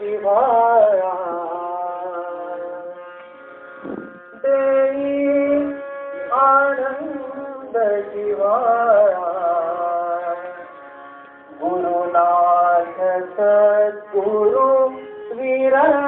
जिवाया। देई आनंद जिवाया। गुरुनाथ सद्गुरु विरया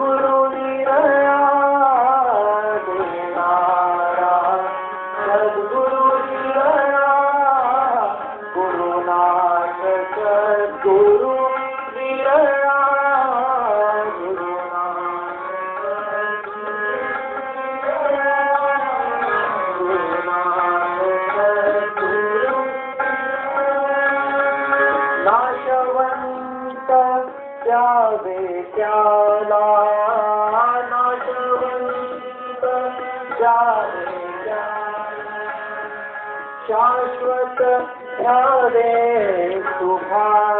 सद्गुरु ध्यावे सुभाला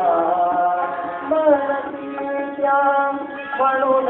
या बड़ो न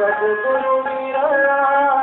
सद्गुरु विरया